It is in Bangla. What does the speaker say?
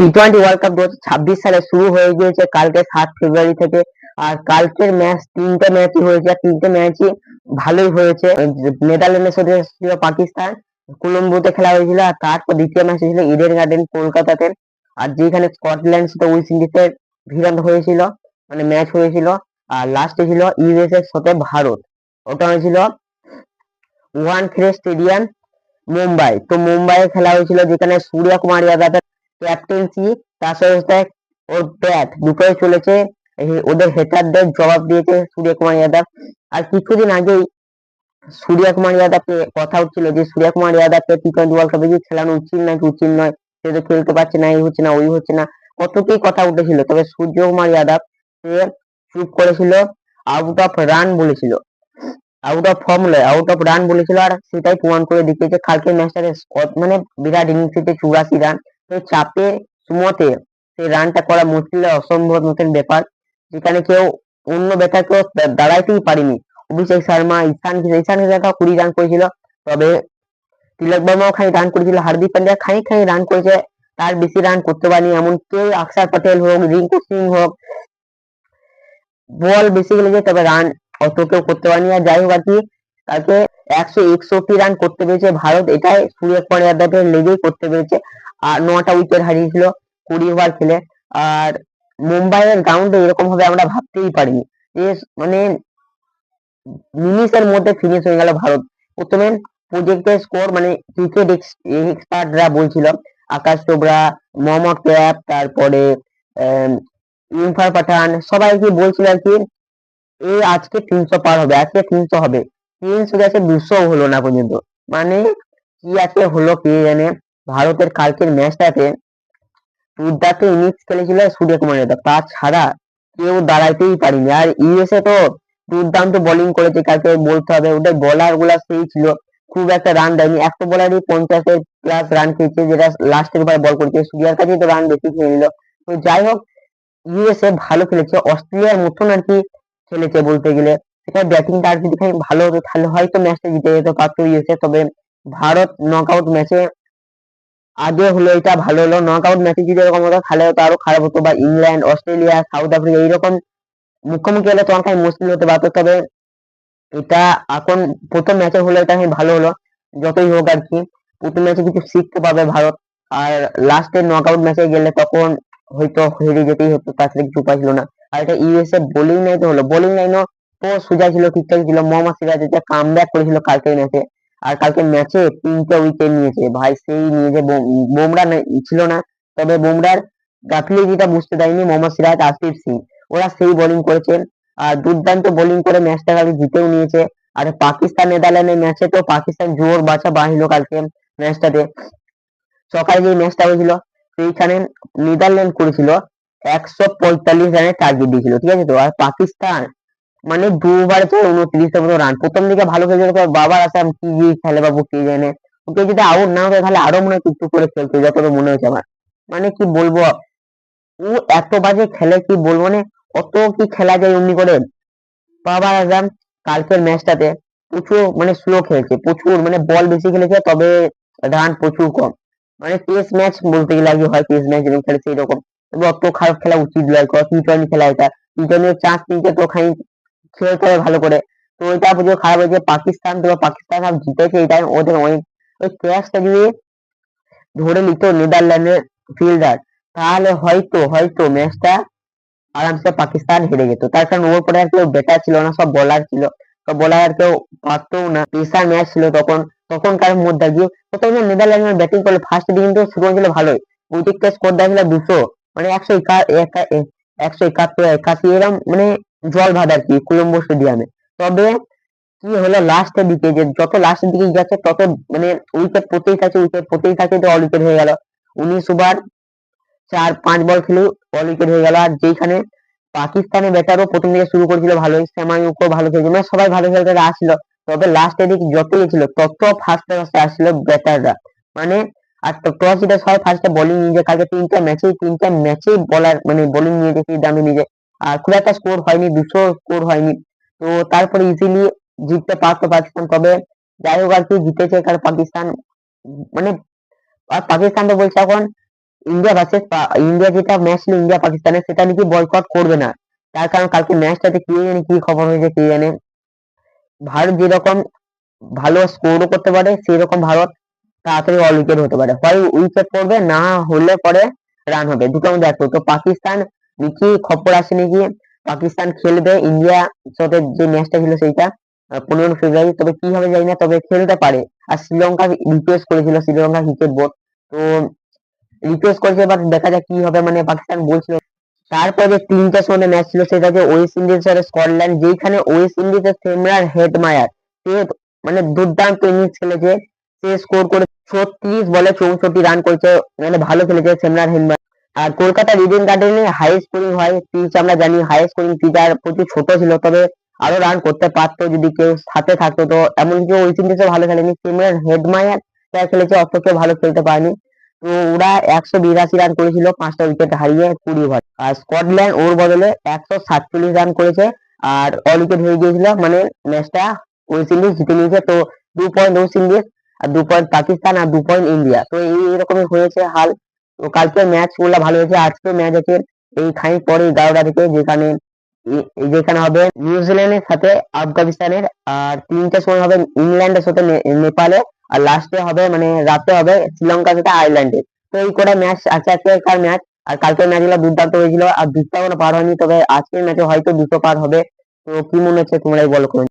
টি টোয়েন্টি ওয়ার্ল্ড কাপ দু ছাব্বিশ সালে শুরু হয়ে গিয়েছে। কালকে সাত ফেব্রুয়ারি থেকে। আর কালকের ম্যাচ তিনটে ম্যাচই হয়েছে। আর তিনটে ম্যাচই ভালোই হয়েছে। নেদারল্যান্ডের সাথে ছিল পাকিস্তান। কোলম্বোতে খেলা হয়েছিল। আর তারপর দ্বিতীয় ম্যাচ হয়েছিল ইডেন গার্ডেন কলকাতাতে। আর যেখানে স্কটল্যান্ড সাথে ওয়েস্ট ইন্ডিজের ভিড়ান্ত হয়েছিল। মানে ম্যাচ হয়েছিল। আর লাস্টে ছিল ইউএস এর সাথে ভারত। ওটা হয়েছিল ওয়ান খেলে স্টেডিয়াম মুম্বাই। তো মুম্বাইয়ে খেলা হয়েছিল, যেখানে সূর্য কুমার যাদবের ক্যাপ্টেন্সি তার সাথে ওর ব্যাট দুটোই চলেছে ওদের হেটারদের জবাব দিয়েছে সূর্য কুমার যাদব। আর কিছুদিন আগেই সূর্য কুমার যাদবকে কথা উঠছিল যে, সূর্য কুমার যাদবকে টি টোয়েন্টি ওয়ার্ল্ড কাপে কি খেলানো উচিত নাকি উচিত নয়, সে তো খেলতে পারছে না, এই হচ্ছে না, ওই হচ্ছে না কতটি কথা উঠেছিল। তবে সূর্য কুমার যাদব সে চুপ করেছিল আউট অফ রান বলেছিল। আউট অফ ফর্ম নয় আউট অফ রান বলেছিল, আর সেটাই প্রমাণ করে দেখিয়েছে কালকে ম্যাচটাতে মানে বিরাট ইনিংসে চুরাশি রান চাপে সুমতে সেই রানটা করা মুশকিল অসম্ভব মতন ব্যাপার, যেখানে কেউ অন্য ব্যাটার কেউ দাঁড়াইতেই পারেনি। অভিষেক শর্মা ঈশান ঈশান কিষান তাও কুড়ি রান করেছিল, তবে তিলক বর্মাও খানিক রান করেছিল, হার্দিক পান্ডিয়া খানিক খানিক রান করেছে, তার বেশি রান করতে পারেনি এমন কেউ অক্ষর প্যাটেল হোক, রিঙ্কু সিং হোক, বল বেশি খেলেছে তবে রান অত কেউ করতে পারেনি। আর যাই হোক আর কি তাকে একশো একষট্টি রান করতে পেরেছে ভারত, এটাই সূর্য কুমার যাদবের লেগেই করতে পেরেছে। আর নটা উইকেট হারিয়েছিল, কুড়ি ওভার খেলে। আর মুম্বাইয়ের গ্রাউন্ডে এরকম ভাবে আমরা ভাবতেই পারিনি। যে মানে মিনিটের মধ্যে ফিনিশ হয়ে গেল ভারত। প্রথমে প্রজেক্টের স্কোর মানে ক্রিকেট এক্সপার্টরা বলছিল, আকাশ চোপড়া, মোহাম্মদ ক্যাপ তারপরে ইরফান পাঠান, সবাই কি বলছিল আর কি এই আজকে তিনশো পার হবে, আজকে তিনশো হবে। তিনশো গেছে দুশো হলো না পর্যন্ত। মানে কি আজকে হলো কে জানে? ভারতের কালকের ম্যাচটাতে দুর্দান্ত ইনিংস খেলেছিল সূর্য কুমার যাদব। তাছাড়া কেউ দাঁড়াইতেই পারিনি। আর ইউএসএ তো দুর্দান্ত বোলিং করেছে, কালকে বলতে হবে, ওদের বলারগুলা সেই ছিল। খুব একটা রান দেয়নি। একটা বলারই পঞ্চাশের প্লাস রান খেয়েছে, যেটা লাস্টের বার বল করেছে। সূর্যার কাছে তো রান বেশি খেয়ে নিল। তো যাই হোক, ইউএসএ ভালো খেলেছে। অস্ট্রেলিয়ার মতন আর কি খেলেছে বলতে গেলে। সেটা ব্যাটিংটা আর যদি ভালো হতো তাহলে হয়তো ম্যাচটা জিতে যেতে পারতো ইউএসএ। তবে ভারত নকআউট ম্যাচে আগে হলো এটা ভালো হলো নকআউট ম্যাচে যদি এরকম হতো, তাহলে হয়তো আরও খারাপ হতো বা ইংল্যান্ড, অস্ট্রেলিয়া, সাউথ আফ্রিকা, এইরকম মুখোমুখি হলে তোমার কাছে মুশকিল হতে পারতো। তবে এটা এখন প্রথম ম্যাচে হলো, এটা ভালো হলো, যতই হোক আর কি। প্রথম ম্যাচে কিছু শিখতে পাবে ভারত। আর লাস্টের নকআউট ম্যাচে গেলে তখন হয়তো হেরে যেতেই হতো তাছাড়া কিছু উপায় ছিল না। আর এটা ইউএসএ বোলিং লাইন তো হলো। বোলিং লাইনও তো সোজা ছিল, ঠিকঠাক ছিল। মোহাম্মদ সিরাজ এটা কাম ব্যাক করেছিল কালকের ম্যাচে আর কালকে ম্যাচে তিনটে উইকেট নিয়েছে। ভাই সেই নিয়ে যে বুমরা ছিল না। তবে বুমরার গাফিলি যেটা বুঝতে দেয়নি মোহাম্মদ সিরাজ আসিফ সিং। ওরা সেই বোলিং করেছে। আর দুর্দান্ত বোলিং করে ম্যাচটা কালকে জিতেও নিয়েছে। আর পাকিস্তান নেদারল্যান্ডের ম্যাচে তো পাকিস্তান জোর বাছা বাহিল কালকে ম্যাচটাতে সকালে যে ম্যাচটা হয়েছিল, সেইখানে নেদারল্যান্ড করেছিল একশো পঁয়তাল্লিশ রানের টার্গেট দিয়েছিল। ঠিক আছে তো? আর পাকিস্তান মানে দুবারে তো উনত্রিশের মতো রান প্রথম দিকে ভালো খেলছিল তো বাবার আসাম কি খেলে বাবু কে জানে। ওকে যদি আউট না হতো তাহলে আরও মনে হয় কিছু করে খেলতো, যতটা মনে হচ্ছে আমার। মানে কি বলব, ও এত বাজে খেলে কি বলব মানে অত কি খেলা যায় অমনি করে। বাবার আসাম কালকের ম্যাচটাতে প্রচুর মানে স্লো খেলছে, প্রচুর মানে বল বেশি খেলেছে, তবে রান প্রচুর কম। মানে টেস্ট ম্যাচ বলতে গেলে কি হয় টেস্ট ম্যাচ যেরকম খেলেছে এরকম। অত খারাপ খেলা উচিত নয় টি টোয়েন্টি খেলা এটা। টি টোয়েন্টির চান্স নিতে তো খানিক খেলতে হবে ভালো করে। তো এটা বুঝে খারাপ হয়েছে, পাকিস্তান তো পাকিস্তান আর জিতেছে এটাই ওদের অনেক ওই ক্যাচটা যদি ধরে নিত নেদারল্যান্ডের ফিল্ডার তাহলে হয়তো হয়তো ম্যাচটা আরামসে পাকিস্তান হেরে যেত। তার কারণ ওর পরে আর কেউ ব্যাটার ছিল না, সব বোলার ছিল। সব বোলার আর কেউ পারতো না। পেসার ম্যাচ ছিল তখন, তখনকার মধ্যে গিয়ে প্রথমে নেদারল্যান্ড ব্যাটিং করলে ফার্স্ট দিন কিন্তু শুরু হয়েছিল ভালোই। উইকেটটা স্কোর দেওয়া দুশো মানে একশো একা- একা- একশো একাত্তর, একাশি এরকম মানে জল ভাত আর কি, কলম্বো স্টেডিয়ামে তবে কি হলো লাস্টের দিকে যে যত লাস্টের দিকে যাচ্ছে তত মানে উইকেট পড়তেই থাকছে উইকেট পড়তেই থাকছে, তো অল উইকেট হয়ে গেল। উনিশ ওভার চার, পাঁচ বল খেলে অল উইকেট হয়ে গেল। আর যেখানে পাকিস্তানের ব্যাটারও প্রথম দিকে শুরু করেছিল ভালোই সেমায়ুকও ভালো খেলছিল মানে সবাই ভালো খেলতে আসছিল, তবে লাস্টের দিকে যত গেছিল তত ফার্স্টে ফার্স্টে আসছিল ব্যাটাররা মানে আর তো টস জিতে সবাই ফার্স্টে বোলিং নিয়ে কালকে তিনটা ম্যাচে তিনটা ম্যাচেই বলার মানে বোলিং নিয়ে দেখি দামি নিজে খুব একটা স্কোর হয়নি, দুশো স্কোর হয়নি। তো তারপরে ইজিলি জিততে পারতো পাকিস্তান। তবে যাই হোক আর কি, জিতেছে কারণ পাকিস্তান মানে পাকিস্তান তো বলছে এখন ইন্ডিয়া ভার্সেস ইন্ডিয়া যেটা ম্যাচ ছিল ইন্ডিয়া পাকিস্তানের সেটা নাকি বয়কট করবে না। তার কারণ কালকে ম্যাচটাতে কে জানে কি খবর হয়েছে, কে জানে। ভারত যেরকম ভালো স্কোরও করতে পারে, সেরকম ভারত তাড়াতাড়ি অল উইকেট হতে পারে। হয় উইকেট পড়বে না হলে পরে রান হবে। দুটো মধ্যে তো পাকিস্তান নাকি খবর আসে নাকি পাকিস্তান খেলবে, ইন্ডিয়া সাথে যে ম্যাচটা ছিল সেইটা পনেরো ফেব্রুয়ারি তবে কি হবে জানি না, তবে খেলতে পারে। আর শ্রীলঙ্কা রিকোয়েস্ট করেছিল, শ্রীলঙ্কা ক্রিকেট বোর্ড তো রিকোয়েস্ট করেছে এবার দেখা যাক কি হবে। মানে পাকিস্তান বলছিল, তারপরে যে তিনটার সময় ম্যাচ ছিল, সেটা যে ওয়েস্ট ইন্ডিজ আর স্কটল্যান্ড যেখানে ওয়েস্ট ইন্ডিজের সেমরান হেডমায়ার সে মানে দুর্দান্ত ইনিংস খেলেছে। সে স্কোর করে ছত্রিশ বলে চৌষট্টি রান করেছে। মানে ভালো খেলেছে সেমরান হেডমায়ার আর কলকাতা রিডেন গার্ডেনে হাই স্কোরিং হয়। পিচ আমরা জানি হাই স্কোরিং পিচ আর প্রচুর ছোট ছিল, তবে আরও রান করতে পারতো যদি কেউ সাথে থাকতো। তো এমনকি ওয়েস্ট ইন্ডিজও ভালো খেলেনি। সিমরান হেডমায়ার যা খেলেছে অত কেউ ভালো খেলতে পারেনি। তো ওরা একশো বিরাশি রান করেছিল, পাঁচটা উইকেট হারিয়ে কুড়ি ওভার আর স্কটল্যান্ড ওর বদলে একশো সাতচল্লিশ রান করেছে, আর অল উইকেট হয়ে গিয়েছিল। মানে ম্যাচটা ওয়েস্ট ইন্ডিজ জিতে নিয়েছে। তো দু পয়েন্ট ওয়েস্ট ইন্ডিজ আর দু পয়েন্ট পাকিস্তান আর দু পয়েন্ট ইন্ডিয়া তো এই এরকমই হয়েছে হাল। তো কালকে ম্যাচগুলো ভালো হয়েছে আজকে ম্যাচ আছে এই খানিক পরে এগারোটা থেকে যেখানে যেখানে হবে নিউজিল্যান্ডের সাথে আফগানিস্তানের, আর তিনটার সময় হবে ইংল্যান্ডের সাথে নে- নেপালে, আর লাস্টে হবে মানে রাতে হবে শ্রীলঙ্কার সাথে আয়ারল্যান্ডে তো এই করে ম্যাচ আছে আজকের ম্যাচ আর কালকের ম্যাচগুলো দুর্দান্ত হয়েছিল, আর এখনও পার হয়নি, তবে আজকের ম্যাচে হয়তো দুটো পার হবে তো কি মনে হচ্ছে তোমরাই বলো।